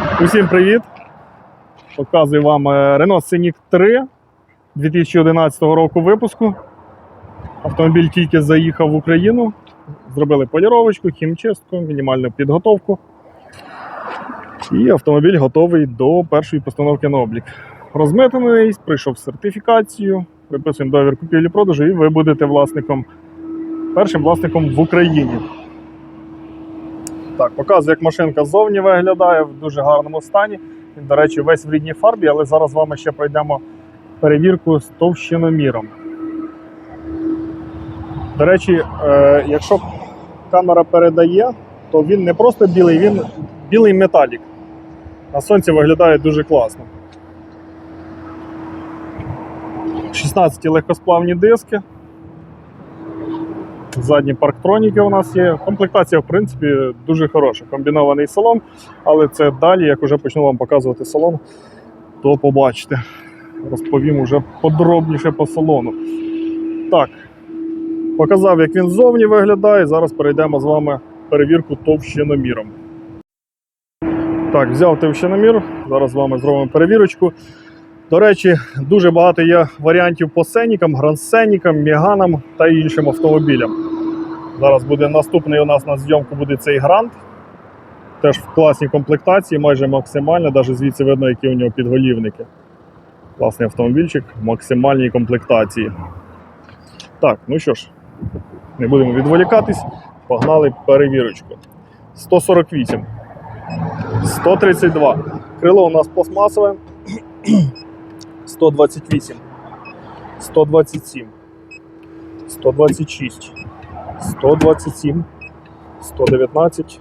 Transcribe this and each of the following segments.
Усім привіт! Показую вам е, Renault Scenic 3 2011 року випуску. Автомобіль тільки заїхав в Україну. Зробили поліровочку, хімчистку, мінімальну підготовку. І автомобіль готовий до першої постановки на облік. Розмитнений, пройшов сертифікацію, виписуємо договір купівлі-продажу, і ви будете власником, першим власником в Україні. Так, показую, як машинка ззовні виглядає в дуже гарному стані. Він, до речі, весь в рідній фарбі, але зараз з вами ще пройдемо перевірку з товщиноміром. До речі, е, якщо камера передає, то він не просто білий, він білий металік. На сонці виглядає дуже класно. 16 легкосплавні диски. Задні парктроніки у нас є. Комплектація, в принципі, дуже хороша. Комбінований салон, але це далі, як вже почну вам показувати салон, то побачите. Розповім уже подробніше по салону. Так, показав, як він ззовні виглядає. Зараз перейдемо з вами перевірку товщиноміром. Так, взяв товщиномір. Зараз з вами зробимо перевірочку. До речі, дуже багато є варіантів по сенікам, гранд-сенікам, міганам та іншим автомобілям. Зараз буде наступний у нас на зйомку буде цей грант. Теж в класній комплектації, майже максимально, навіть звідси видно, які у нього підголівники. Класний автомобільчик в максимальній комплектації. Так, ну що ж, не будемо відволікатись. Погнали перевірочку. 148. 132. Крило у нас пластмасове. 128, 127, 126, 127, 119,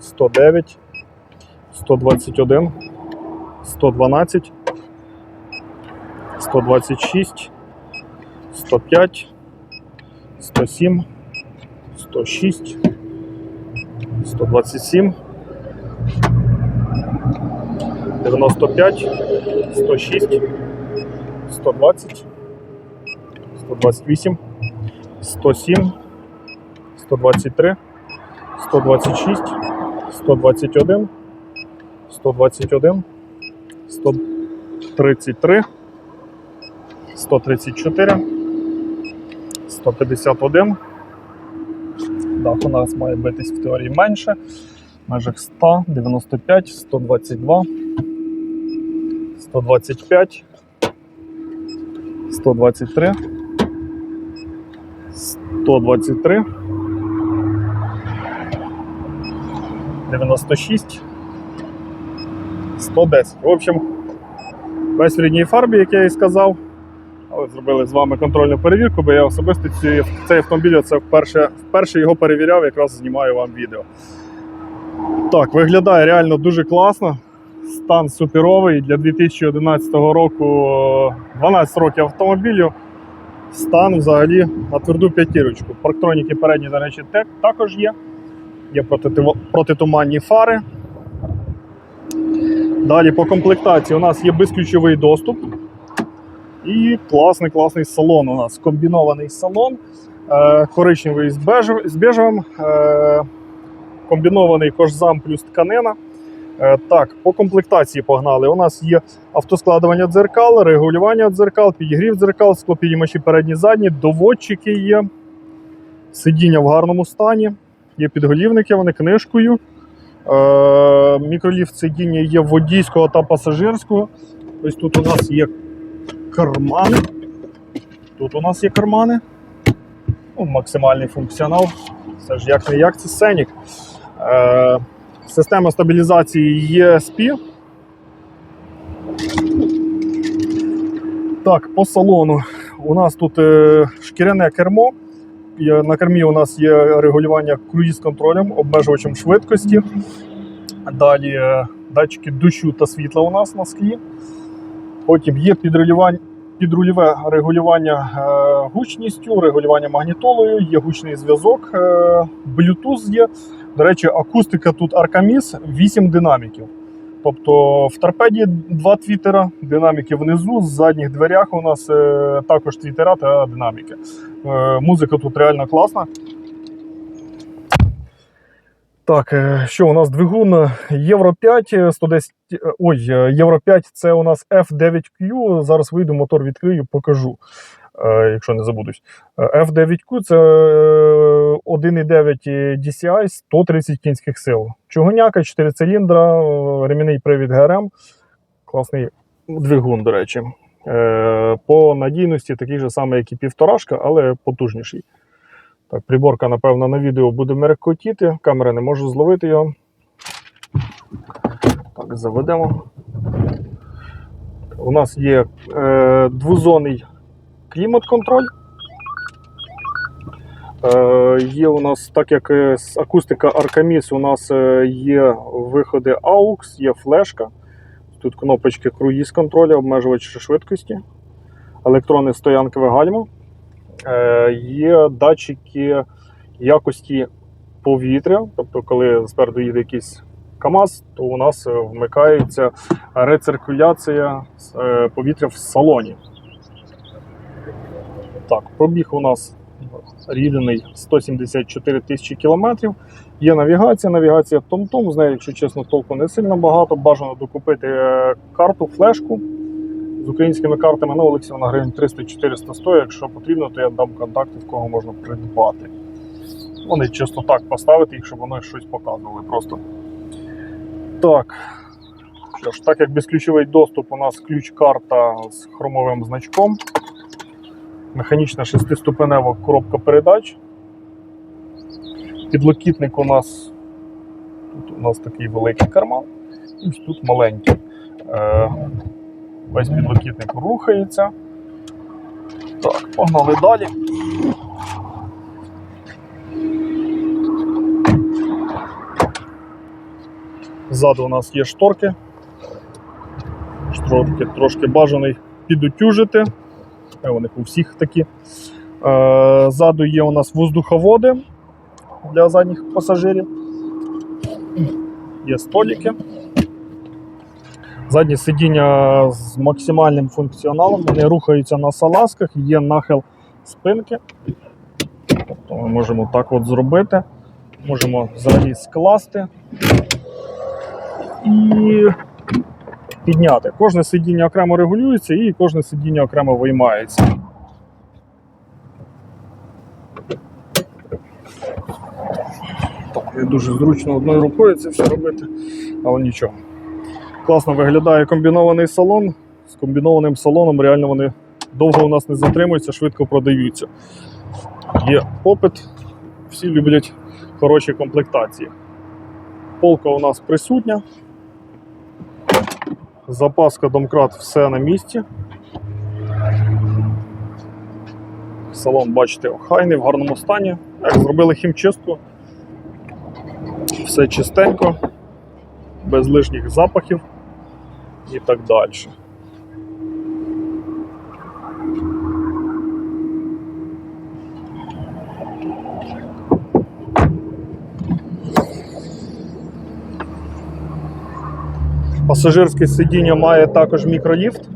109, 121, 112, 126, 105, 107, 106, 127, 95, 106, 120, 128, 107, 123, 126, 121, 121, 133, 134, 151. Так, у нас має битись в теорії менше. В межах 100, 95, 122, 125, 123, 123, 96, 110. В общем, весь в рідній фарбі, як я і сказав. Але зробили з вами контрольну перевірку, бо я особисто ці, цей автомобіль це вперше, вперше його перевіряв, якраз знімаю вам відео. Так, виглядає реально дуже класно. Стан суперовий для 2011 року 12 років автомобілю. Стан взагалі на тверду п'ятірочку. Парктроніки передні, до речі, також є. Є протитуманні фари. Далі по комплектації у нас є безключовий доступ. І класний класний салон у нас. Комбінований салон. Е, коричневий з, бежев, з бежевим. Е, комбінований кожзам плюс тканина. Е, Так, по комплектації погнали. У нас є автоскладування дзеркал, регулювання дзеркал, підігрів дзеркал, склопідіймачі передні задні, доводчики є, сидіння в гарному стані, є підголівники, вони книжкою. Е, мікроліфт сидіння є водійського та пасажирського. Ось тут у нас є кармани. Тут у нас є кармани. Ну, максимальний функціонал. Це ж як не як це сценік. Е, Система стабілізації ESP. Так, по салону. У нас тут е, шкіряне кермо. На кермі у нас є регулювання круїз-контролем, обмежувачем швидкості. Далі е, датчики дощу та світла у нас на склі. Потім є підрульове регулювання е, гучністю, регулювання магнітолою, є гучний зв'язок, е, Bluetooth є. До речі, акустика тут Arcamis 8 динаміків. Тобто в торпеді два твітера, динаміки внизу, з задніх дверях у нас е, також твітера та динаміки. Е, музика тут реально класна. Так, е, що у нас двигун Євро 5, е, 110, е, ой, Євро 5 це у нас F9Q. Зараз вийду, мотор відкрию, покажу, якщо не забудусь. Е, F9Q це е, 1,9 DCI, 130 кінських сил. Чугуняка, 4 циліндра, е, ремінний привід ГРМ. Класний двигун, до речі. Е, По надійності такий же самий, як і півторашка, але потужніший. Так, приборка, напевно, на відео буде меркотіти. Камера не може зловити його. Так, заведемо. У нас є е, двозонний клімат-контроль. Е, є у нас, так як е, акустика Arcamis, у нас е, є виходи AUX, є флешка. Тут кнопочки круїз контролю, обмежувач швидкості, електронне стоянкове гальмо. Є датчики якості повітря. Тобто, коли спереду їде якийсь КАМАЗ, то у нас вмикається рециркуляція повітря в салоні. Так, пробіг у нас рівний 174 тисячі кілометрів. Є навігація, навігація Том-Том, з нею, якщо чесно, толку не сильно багато. Бажано докупити е, карту, флешку з українськими картами. Ну, Олексій, вона гривень 300-400 стоїть. Якщо потрібно, то я дам контакти, в кого можна придбати. Вони чисто так поставити їх, щоб вони щось показували просто. Так. Що ж, так як безключовий доступ, у нас ключ-карта з хромовим значком. Механічна шестиступенева коробка передач. Підлокітник у нас тут у нас такий великий карман, і ось тут маленький. Е, Весь підлокітник рухається. Так, погнали далі. Ззаду у нас є шторки. Шторки трошки бажаний підутюжити. Е, Вони у всіх такі. Е, Ззаду є у нас воздуховоди для задніх пасажирів. Є столики. Задні сидіння з максимальним функціоналом, вони рухаються на салазках, є нахил спинки. Тобто ми можемо так от зробити. Можемо взагалі скласти і підняти. Кожне сидіння окремо регулюється і кожне сидіння окремо виймається. Так, дуже зручно одною рукою це все робити, але нічого. Класно виглядає комбінований салон. З комбінованим салоном реально вони довго у нас не затримуються, швидко продаються. Є попит, всі люблять хороші комплектації. Полка у нас присутня. Запаска домкрат все на місці. Салон, бачите, охайний, в гарному стані. Як зробили хімчистку. Все чистенько, без лишніх запахів і так далі. Пасажирське сидіння має також мікроліфт.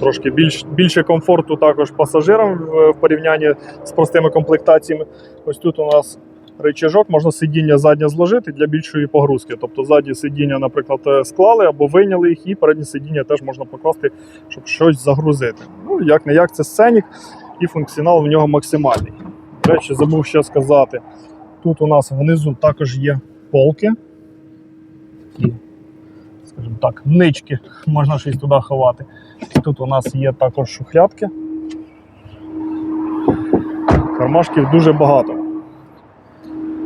Трошки більш, більше комфорту також пасажирам в, порівнянні з простими комплектаціями. Ось тут у нас рычажок, можна сидіння заднє зложити для більшої погрузки. Тобто задні сидіння, наприклад, е, склали або вийняли їх, і передні сидіння теж можна покласти, щоб щось загрузити. Ну, як не як, це сценік, і функціонал в нього максимальний. До речі, забув ще сказати. Тут у нас внизу також є полки. Такі, скажімо так, нички, можна щось туди ховати. Тут у нас є також шухлядки. Кармашків дуже багато.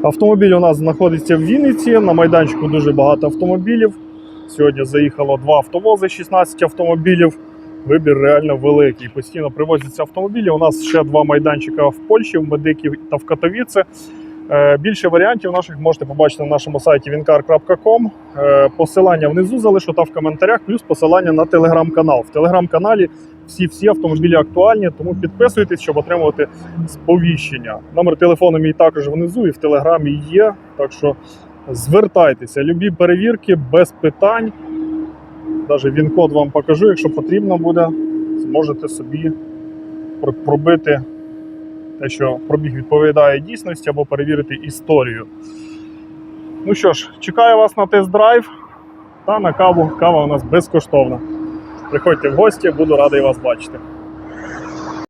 Автомобіль у нас знаходиться в Вінниці. На майданчику дуже багато автомобілів. Сьогодні заїхало два автовози, 16 автомобілів. Вибір реально великий. Постійно привозяться автомобілі. У нас ще два майданчика в Польщі, в Медикі та в Катовіце. Е, Більше варіантів наших можете побачити на нашому сайті wincar.com. Е, Посилання внизу залишу та в коментарях, плюс посилання на телеграм-канал. В телеграм-каналі всі-всі автомобілі актуальні, тому підписуйтесь, щоб отримувати сповіщення. Номер телефону мій також внизу і в телеграмі є. Так що звертайтеся, любі перевірки без питань. Навіть він-код вам покажу, якщо потрібно буде, зможете собі пробити те, що пробіг відповідає дійсності, або перевірити історію. Ну що ж, чекаю вас на тест-драйв та на каву. Кава у нас безкоштовна. Приходьте в гості, буду радий вас бачити.